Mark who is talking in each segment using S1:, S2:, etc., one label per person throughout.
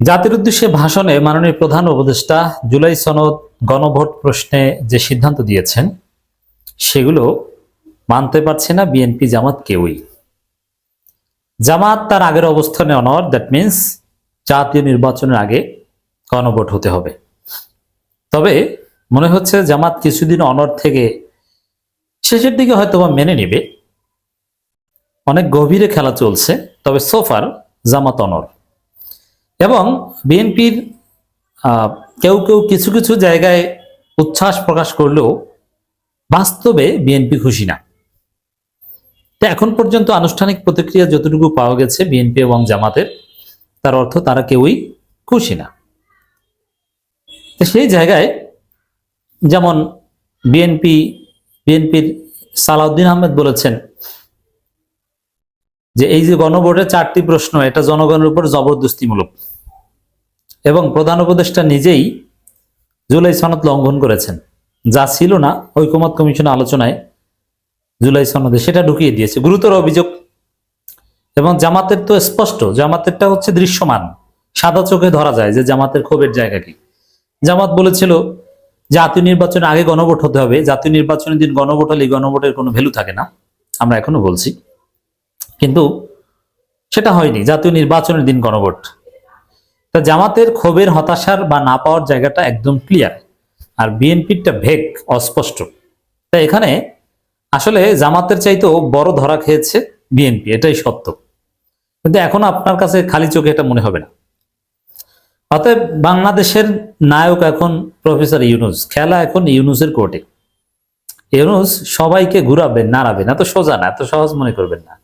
S1: জাতির উদ্দেশ্যে ভাষণে মাননীয় প্রধান উপদেষ্টা জুলাই সনদ গণভোট প্রশ্নে যে সিদ্ধান্ত দিয়েছেন, সেগুলো মানতে পারছে না বিএনপি জামাত কেউই। জামাত তার আগের অবস্থানে অনর দ্যাট মিন্স জাতীয় নির্বাচনের আগে গণভোট হতে হবে। তবে মনে হচ্ছে জামাত কিছুদিন অনর থেকে শেষের দিকে হয়তো মেনে নেবে। অনেক গভীরে খেলা চলছে, তবে সোফার জামাত অনর এবং বিএনপির কেউ কেউ কিছু কিছু জায়গায় উচ্ছ্বাস প্রকাশ করলেও বাস্তবে বিএনপি খুশি না। তো এখন পর্যন্ত আনুষ্ঠানিক প্রতিক্রিয়া যতটুকু পাওয়া গেছে বিএনপি এবং জামাতের, তার অর্থ তারা কেউই খুশি না। তো সেই জায়গায় যেমন বিএনপি, বিএনপির সালাউদ্দিন আহমেদ বলেছেন যে এই যে গণভোটের চারটি প্রশ্ন, এটা জনগণের উপর জবরদস্তিমূলক। এবং প্রধান উপদেষ্টা নিজেই জুলাই সনদ লঙ্ঘন করেছেন। যা ছিল না, ঐকমত কমিশন আলোচনায় জুলাই সনদে সেটা ঢুকিয়ে দিয়েছে। গুরুতর অভিযোগ এবং জামাতের তো স্পষ্ট, জামাতেরটা হচ্ছে দৃশ্যমান। সাদা চোখে ধরা যায় যে জামাতের ক্ষোভের জায়গা কি। জামাত বলেছিল, জাতীয় নির্বাচনের আগে গণভোট হতে হবে। জাতীয় নির্বাচনের দিন গণভোট হলে গণভোটের কোনো ভ্যালু থাকে না, আমরা এখনও বলছি। কিন্তু সেটা হয়নি। জাতীয় নির্বাচনের দিন গণভোট। তা জামাতের ক্ষোভের হতাশার বা না পাওয়ার জায়গাটা একদম ক্লিয়ার আর বিএনপিরটা ভেগ, অস্পষ্ট। তা এখানে আসলে জামাতের চাইতেও বড় ধরা খেয়েছে বিএনপি, এটাই সত্য। কিন্তু এখন আপনার কাছে খালি চোখে এটা মনে হবে না। অতএব বাংলাদেশের নায়ক এখন প্রফেসর ইউনুস, খেলা এখন ইউনুসের কোর্টে। ইউনুস সবাইকে ঘুরাবেন, নাড়াবেন, এত সোজা না, এত সহজ মনে করবেন না।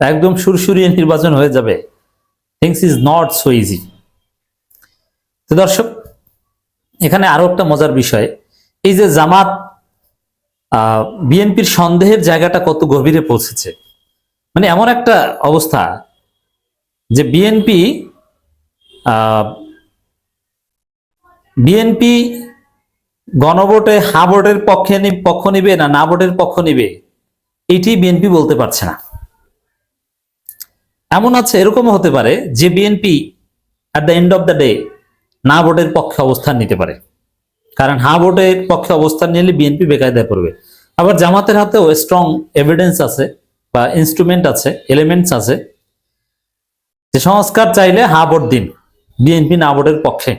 S1: একদম সুরসুরিয়ে নির্বাচন হয়ে যাবে। Things is not so easy তো দর্শক, এখানে আরও একটা মজার বিষয়। এই যে জামাত বিএনপির সন্দেহের জায়গাটা কত গভীরে পৌঁছেছে। মানে এমন একটা অবস্থা যে বিএনপি বিএনপি গণভোটে হা ভোটের পক্ষে পক্ষ নিবে না না ভোটের পক্ষ নিবে, এটি বিএনপি বলতে পারছে না। এমন আছে, এরকমও হতে পারে যে BNP at the end of the day না ভোটের পক্ষে অবস্থান নিতে পারে। কারণ হা ভোটের পক্ষে অবস্থান নিলে বিএনপি বেকায়দায় পড়বে। আবার জামাতের হাতেও স্ট্রং এভিডেন্স আছে বা ইনস্ট্রুমেন্ট আছে এলিমেন্টস আছে। যে সংস্কার চাইলে হা ভোট দিন, বিএনপি না ভোটের পক্ষে।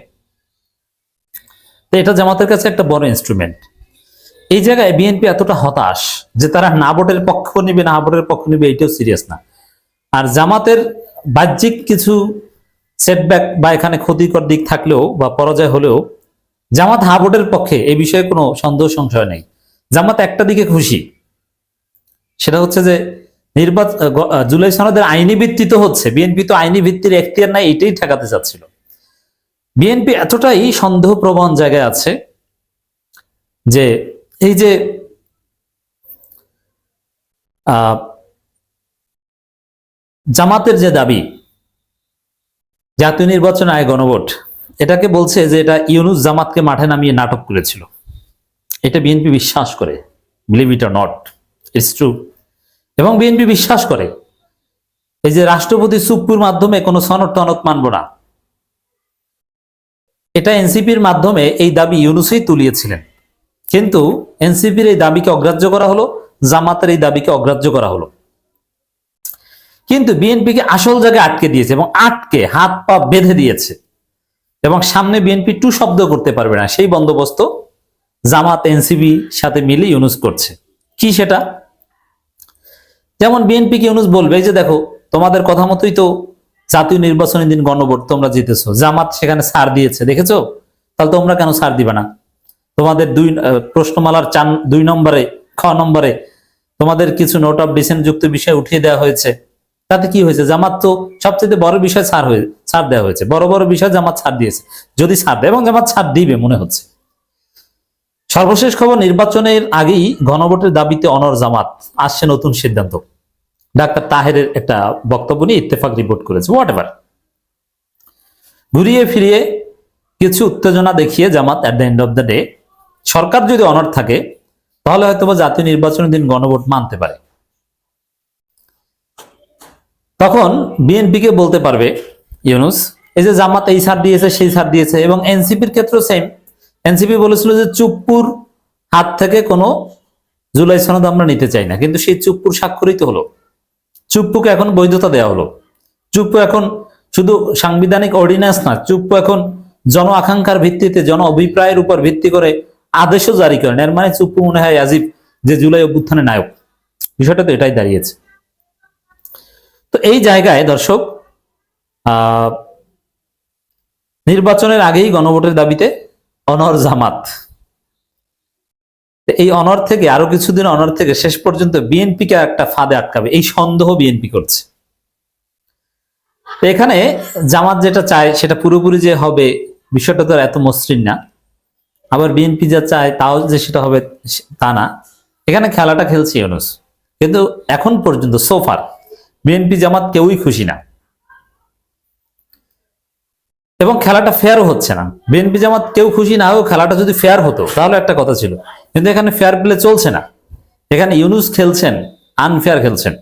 S1: তো এটা জামাতের কাছে একটা বড় ইনস্ট্রুমেন্ট এই জায়গায় বিএনপি এতটা হতাশ যে তারা না ভোটের পক্ষ নিবে, না ভোটের পক্ষ নিবে, এটাও সিরিয়াস না। আর জামাতের বাহ্যিক কিছু সেটব্যাক বা এখানে ক্ষতিকর দিক থাকলেও বা পরাজয় হলেও জামাত হা ভোটের পক্ষে এই বিষয়ে কোনো সন্দেহ সংশয় নেই। জামাত একটা দিকে খুশি। সেটা হচ্ছে যে নির্বাচন জুলাই সনদের আইনি ভিত্তি তো হচ্ছে, বিএনপি তো আইনি ভিত্তির এখতিয়ার নাই, এটাই ঠেকাতে চাচ্ছিল। বিএনপি এতটাই সন্দেহ প্রবণ জায়গায় আছে যে এই যে জামাতের যে দাবি জাতীয় নির্বাচন আয় গণভোট। এটাকে বলছে যে এটা ইউনুস জামাতকে মাঠে নামিয়ে নাটক করেছিল। এটা বিএনপি বিশ্বাস করে believe it R not it's true এবং বিএনপি বিশ্বাস করে, এই যে রাষ্ট্রপতি চুপ্পুর মাধ্যমে কোনো সনদ টনদ মানব না। এটা এনসিপির মাধ্যমে এই দাবি ইউনুসই তুলিয়েছিলেন। কিন্তু এনসিপির এই দাবিকে অগ্রাহ্য করা হলো, জামাতের এই দাবিকে অগ্রাহ্য করা হলো। কিন্তু বিএনপিকে আসল জায়গায় আটকে দিয়েছে এবং আটকে হাত পা বেঁধে দিয়েছে। এবং সামনে বিএনপি টু শব্দ করতে পারবে না। সেই বন্দোবস্ত জামাত এনসিবি সাথে মিলে ইউনুস করছে। কি সেটা? যেমন বিএনপি কে ইউনুস বলবে যে দেখো, তোমাদের কথা মতোই তো জাতীয় নির্বাচনের দিন গণভোট, তোমরা জিতেছো। জামাত সেখানে সার দিয়েছে, দেখেছ? তাহলে তোমরা কেন সার দিবে না? তোমাদের দুই প্রশ্নমালার চান দুই নম্বরে, খ নম্বরে তোমাদের কিছু নোট অফ ডিসেন্ট যুক্ত বিষয় উঠিয়ে দেওয়া হয়েছে। তাতে কি হয়েছে? জামাত তো সবচেয়ে বড় বিষয় ছাড় হয়ে, ছাড় দেওয়া হয়েছে। বড় বড় বিষয় জামাত ছাড় দিয়েছে। যদি ছাড় দেয়, এবং জামাত ছাড় দিবে, মনে হচ্ছে। সর্বশেষ খবর, নির্বাচনের আগেই গণভোটের দাবিতে অনর জামাত আসছে নতুন সিদ্ধান্ত। ডাক্তার তাহেরের একটা বক্তব্য নিয়ে ইত্তেফাক রিপোর্ট করেছে হোয়াট এভার ঘুরিয়ে ফিরিয়ে কিছু উত্তেজনা দেখিয়ে Jamaat at the end of the day সরকার যদি অনর থাকে, তাহলে হয়তো জাতীয় নির্বাচনের দিন গণভোট মানতে পারে। তখন বিএনপিকে বলতে পারবে, ইউনুস, এই যে জামাত এই সার দিয়েছে, সেই সার দিয়েছে, এবং এনসিপির ক্ষেত্রেও সেম এনসিপি বলেছিল যে চুপ্পুর হাত থেকে কোনো জুলাই সনদ আমরা নিতে চাই না, কিন্তু সেই চুপ্পুর স্বাক্ষরিত হলো। চুপ্পুকে এখন বৈধতা দেওয়া হলো। চুপ্পু এখন শুধু সাংবিধানিক অর্ডিন্যান্স না, চুপ্পু এখন জন আকাঙ্ক্ষার ভিত্তিতে, জন অভিপ্রায়ের উপর ভিত্তি করে আদেশও জারি করেন। এর মানে চুপ্পু মনে হয় আজিব যে জুলাই অভ্যুত্থানের নায়ক। বিষয়টা তো এটাই দাঁড়িয়েছে। তো এই জায়গায় দর্শক নির্বাচনের আগেই গণভোটের দাবিতে অনর জামাত। এই অনর থেকে, আরও কিছুদিন অনর থেকে শেষ পর্যন্ত বিএনপিকে একটা ফাঁদে আটকাবে, এই সন্দেহ বিএনপি করছে। এখানে জামাত যেটা চায়, সেটা পুরোপুরি যে হবে বিষয়টা তো এত মসৃণ না। আবার বিএনপি যা চায়, তাও যে সেটা হবে তা না। এখানে খেলাটা খেলছে ইউনুস। কিন্তু এখন পর্যন্ত সোফার বিএনপি জামাত কেউই খুশি না। এবং খেলাটা ফেয়ারও হচ্ছে না। বিএনপি জামাত কেউ খুশি না হোক খেলাটা যদি ফেয়ার হতো, তাহলে একটা কথা ছিল। কিন্তু এখানে ফেয়ার প্লে চলছে না। এখানে ইউনুস খেলছেন আনফেয়ার খেলছেন।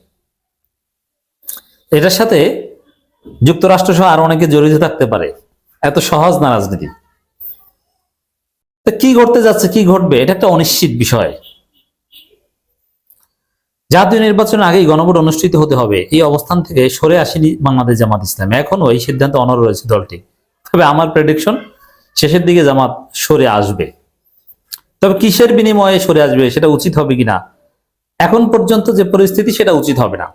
S1: এটার সাথে যুক্তরাষ্ট্র সহ আরও অনেকে জড়িত থাকতে পারে। এত সহজ না রাজনীতি। কি ঘটতে যাচ্ছে, কি ঘটবে, এটা একটা অনিশ্চিত বিষয়। জাতীয় নির্বাচনের আগেই গণভোট অনুষ্ঠিত হতে হবে। এই অবস্থান থেকে সরে আসেনি বাংলাদেশ জামাত ইসলাম। এখনও এই সিদ্ধান্ত অনর রয়েছে দলটি। তবে আমার প্রেডিকশন শেষের দিকে জামাত সরে আসবে। তবে কিসের বিনিময়ে সরে আসবে সেটা উচিত হবে কিনা? এখন পর্যন্ত যে পরিস্থিতি, সেটা উচিত হবে না।